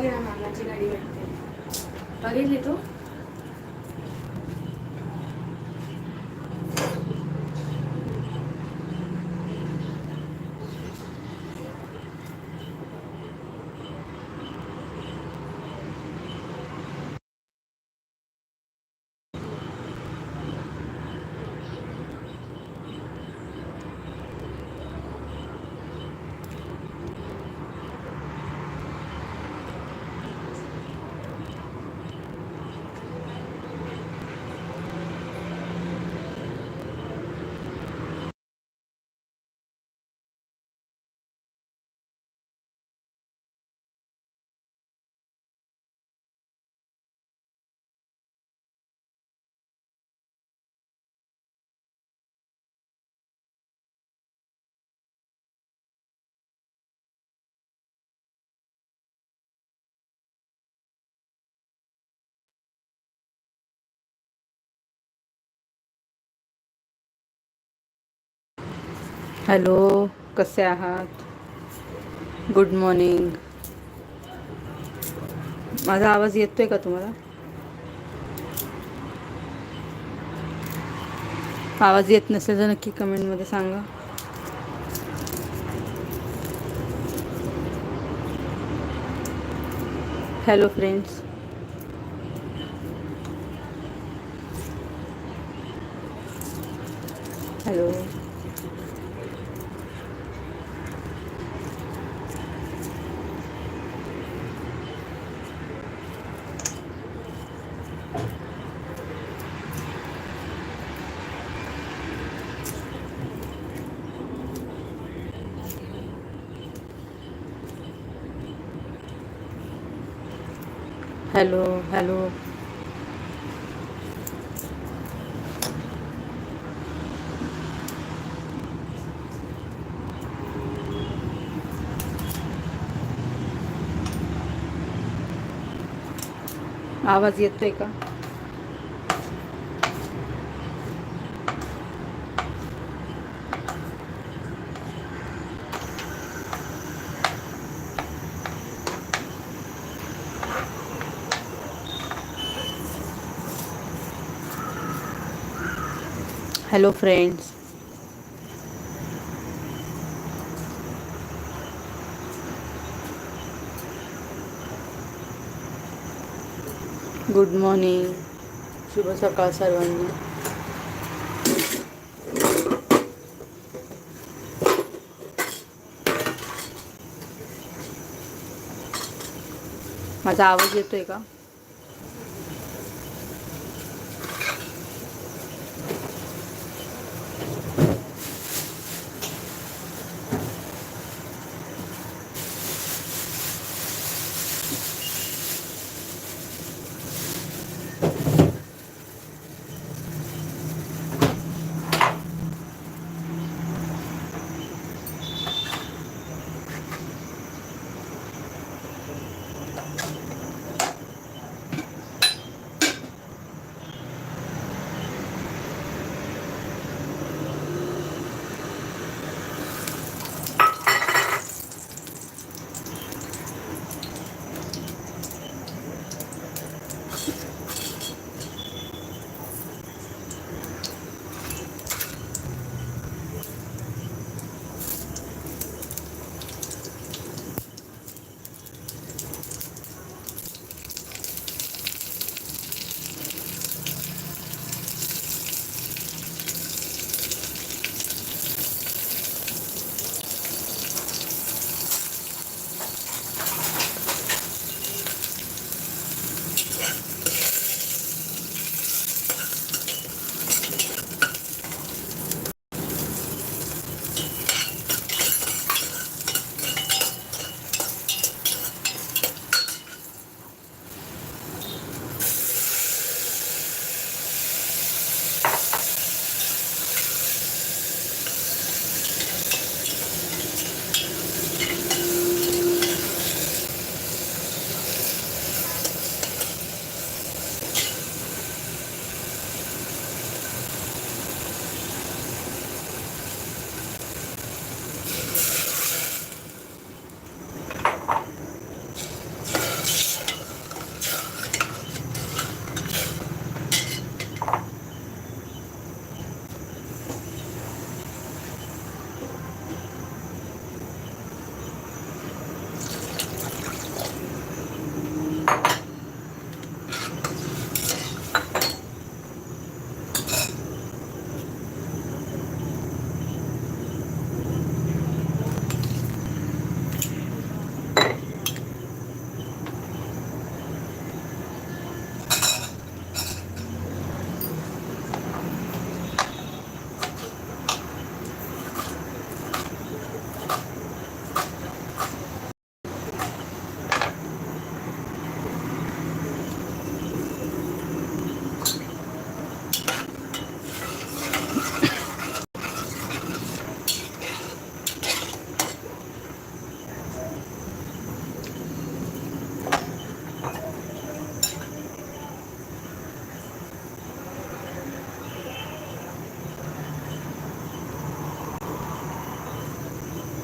बघ ना मामाची गाडी वाटते बघितली तू हॅलो कसे आहात? गुड मॉर्निंग माझा आवाज येतोय का तुम्हाला? आवाज येत नसेल तर नक्की कमेंटमध्ये सांगा. Hello friends hello hello hello. आवाज येतोय का? हॅलो फ्रेंड्स गुड मॉर्निंग शुभ सकाळ सर्वांना. माझा आवाज येतोय का?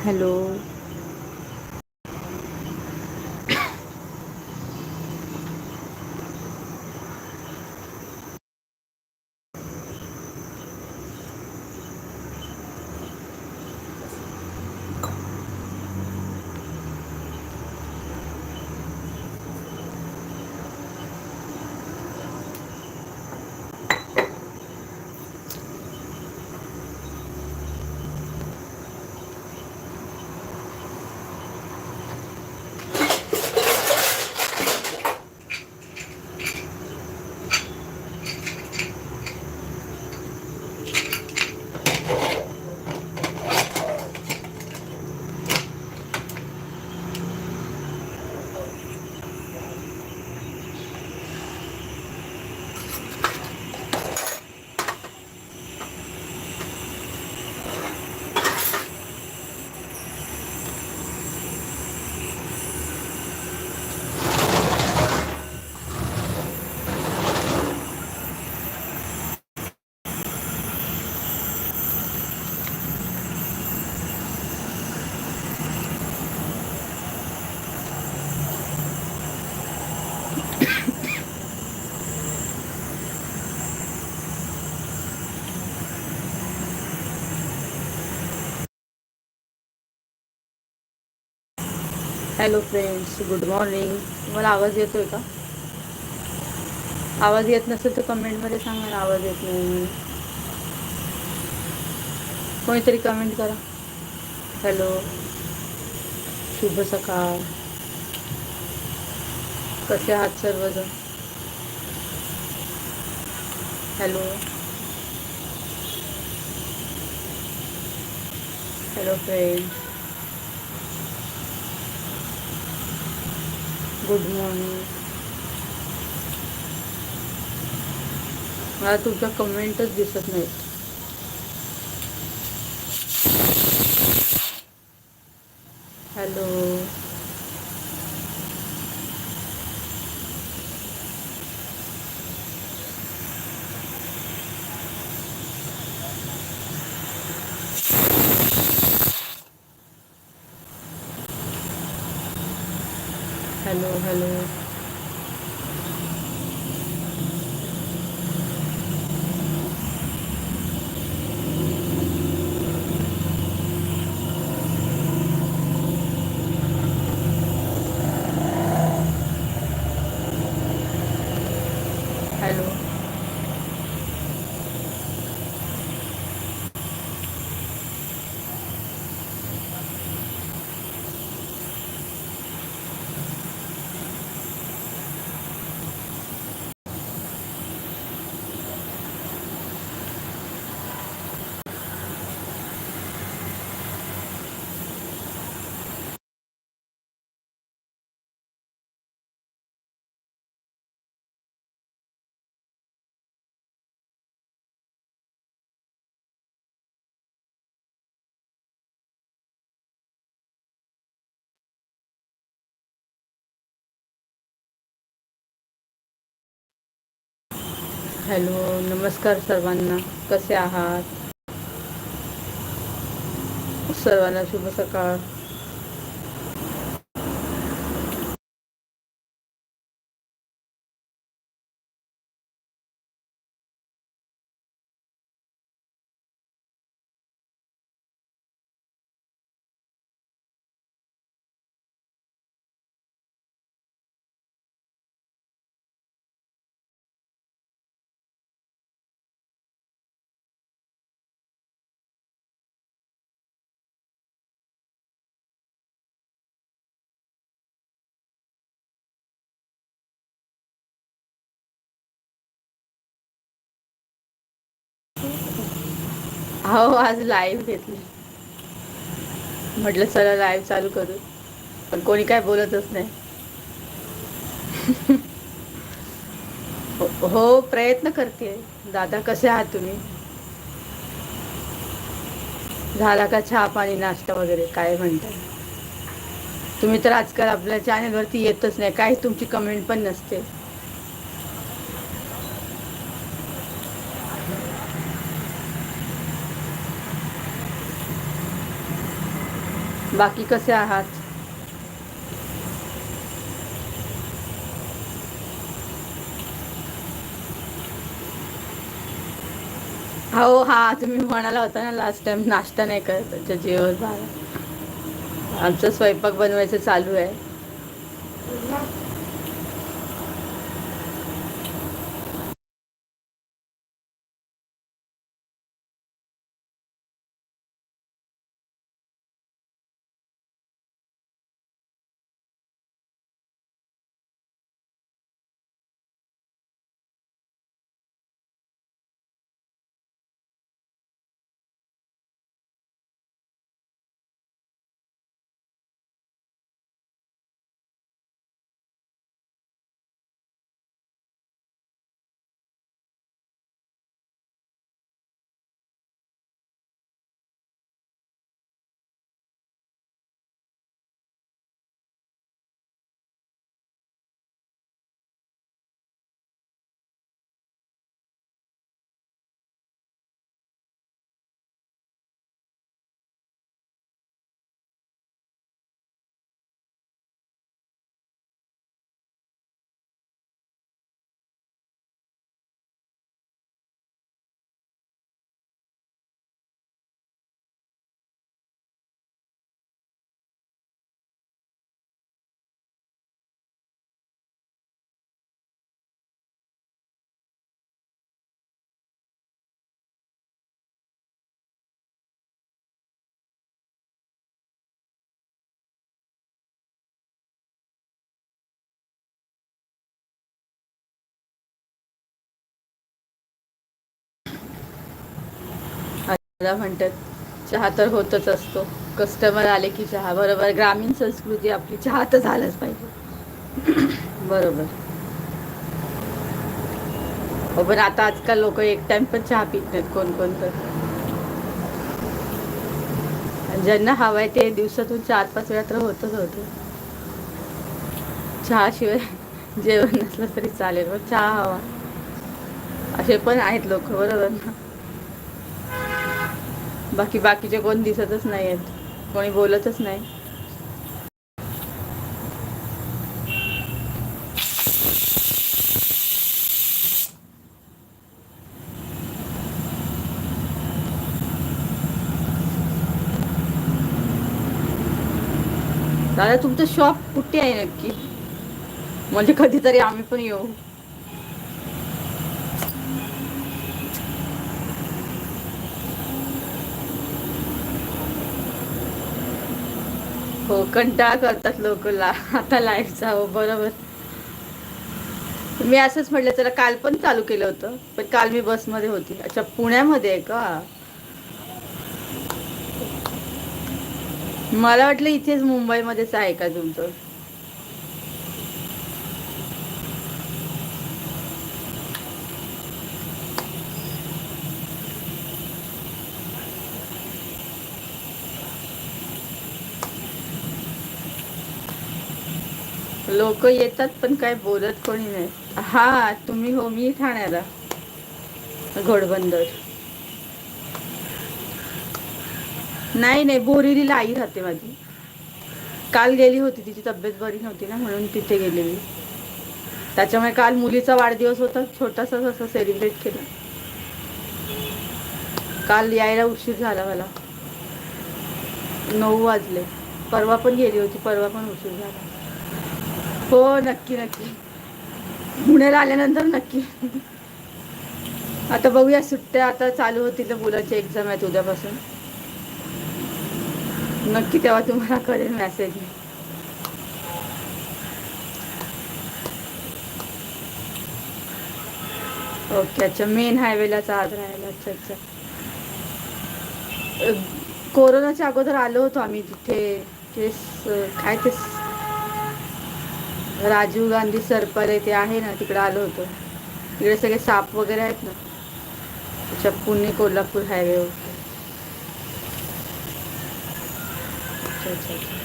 Hello hello friends good morning तुम्हाला आवाज येतो आहे का? आवाज येत नसेल तर कमेंटमध्ये सांगा ना आवाज येत नाही कोणीतरी कमेंट करा. हॅलो शुभ सकाळ. कसे आहात सर्वजण? Hello hello friends good morning मला तुमच्या कमेंटच दिसत नाहीत. Hello hello hello hello hello नमस्कार सर्वांना. कसे आहात? सर्वांना शुभ सकाळ. हो आज लाईव्ह घेतली. म्हटलं चला लाईव्ह चालू करू. पण कोणी काय बोलतच नाही. हो- हो प्रयत्न करते दादा कसे आहात तुम्ही? झाला का चहा पाणी नाश्ता वगैरे? काय म्हणताय? तुम्ही तर आजकाल आपल्या चॅनलवरती येतच नाही. काही तुमची कमेंट पण नसते. बाकी कसे आहात? हो हा तुम्ही म्हणाला होता ना लास्ट टाइम नाश्ता नाही करत त्याच्या जेवण बारा आमचा स्वयंपाक बनवायचं चालू आहे. मला म्हणतात चहा तर होतच असतो. कस्टमर आले की चहा बरोबर. ग्रामीण संस्कृती आपली चहा तर झालंच पाहिजे. बरोबर. हो पण आता आजकाल लोक एक टाइम पण चहा पित नाहीत कोण कोण तर ज्यांना हवाय ते दिवसातून चार पाच वेळा तर होतच होतं. चहाशिवाय जेवण नसलं तरी चालेल पण चहा हवा. असे पण आहेत लोक बरोबर ना? बाकी बाकीचे कोण दिसतच नाही आहेत कोणी बोलतच नाही. दादा तुमचं शॉप कुठे आहे नक्की? म्हणजे कधीतरी आम्ही पण येऊ. हो कंटाळा करतात लोक ला आता लाईफचा हो बरोबर. मी असंच म्हटलं त्याला काल पण चालू केलं होतं पण काल मी बसमध्ये होती. अच्छा पुण्यामध्ये आहे का? मला वाटलं इथेच मुंबईमध्येच आहे का तुमचं? लोक येतात पण काय बोलत कोणी नाही. हा तुम्ही हो मी ठाण्याला. घोडबंदर. नाही नाही बोरिलीला आई राहते माझी. काल गेली होती तिची तब्येत बरी नव्हती ना म्हणून तिथे गेलेली त्याच्यामुळे काल मुलीचा वाढदिवस होता छोटासा असं सेलिब्रेट केला. काल यायला उशीर झाला मला. नऊ वाजले. परवा पण गेली होती परवा पण उशीर झाला. हो नक्की नक्की. पुण्याला आल्यानंतर नक्की. आता बघूया सुट्ट्या आता चालू होतील तर मुलाची एक्झाम आहेत उद्यापासून. नक्की तेव्हा तुम्हाला करेल मेसेज ओके अच्छा मेन हायवेलाच आज राहायला. अच्छा अच्छा. कोरोनाच्या अगोदर आलो होतो आम्ही तिथे. ते काय ते राजीव गांधी सर्कल येथे आहे ना तिकडे आलो होतो. तिकडे सगळे साप वगैरे आहेत ना अच्छा पुणे कोल्हापूर हायवे अच्छा अच्छा अच्छा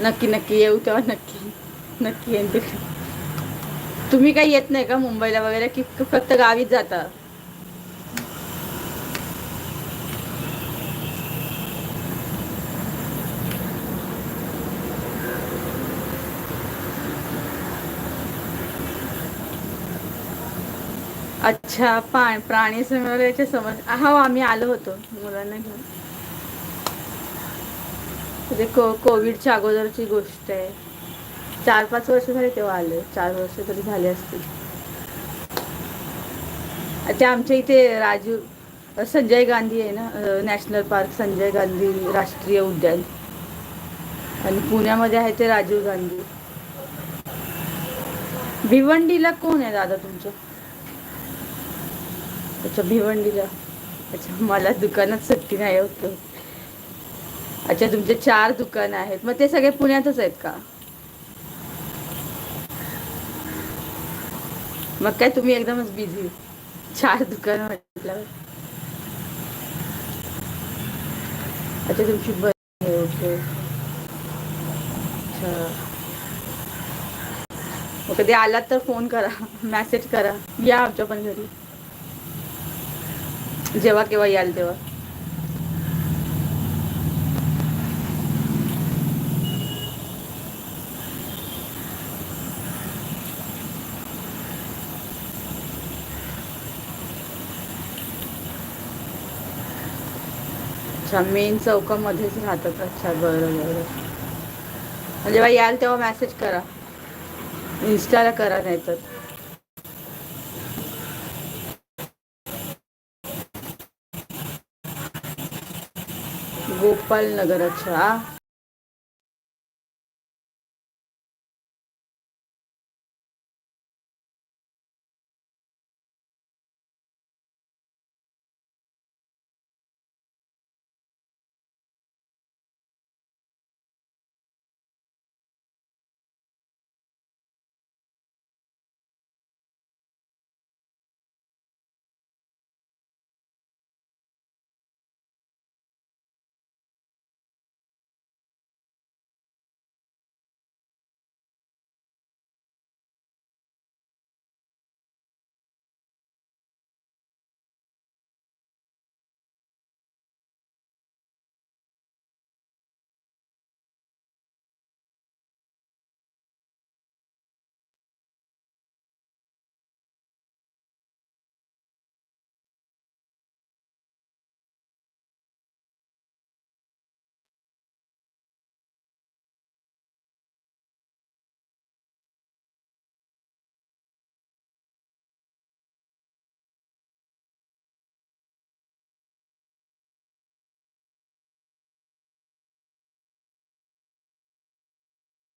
नक्की नक्की येऊ तेव्हा नक्की. नक्की येईन तिकडे. तुम्ही काही येत नाही का मुंबईला वगैरे? की फक्त गावीच जाता? अच्छा पा प्राणी संग्रहालयाच्या समोर हो आम्ही आलो होतो मुलांना घेऊन. ते को कोविडच्या अगोदरची गोष्ट आहे. चार पाच वर्ष झाली तेव्हा आले चार वर्ष तरी झाले असतील. ते आमच्या इथे राजीव संजय गांधी आहे ना नॅशनल पार्क संजय गांधी राष्ट्रीय उद्यान. आणि पुण्यामध्ये आहे ते राजीव गांधी. भिवंडीला कोण आहे दादा तुमचं? अच्छा भिवंडीला. अच्छा मला दुकानात सुट्टी नाही होत अच्छा तुमचे चार दुकानं आहेत. मग ते सगळे पुण्यातच आहेत का? मग काय तुम्ही एकदमच बिझी चार दुकानं म्हटल्यावर. अच्छा तुमची बर ओके. अच्छा. मग कधी आलात तर फोन करा. मेसेज करा. या आमच्या पण घरी. जेव्हा केव्हा याल तेव्हा. अच्छा मेन चौकामध्येच राहतात. अच्छा बरं बरं. म्हणजे जेव्हा याल तेव्हा मेसेज करा. इन्स्टाला करा नाहीतर. तर नगर अच्छा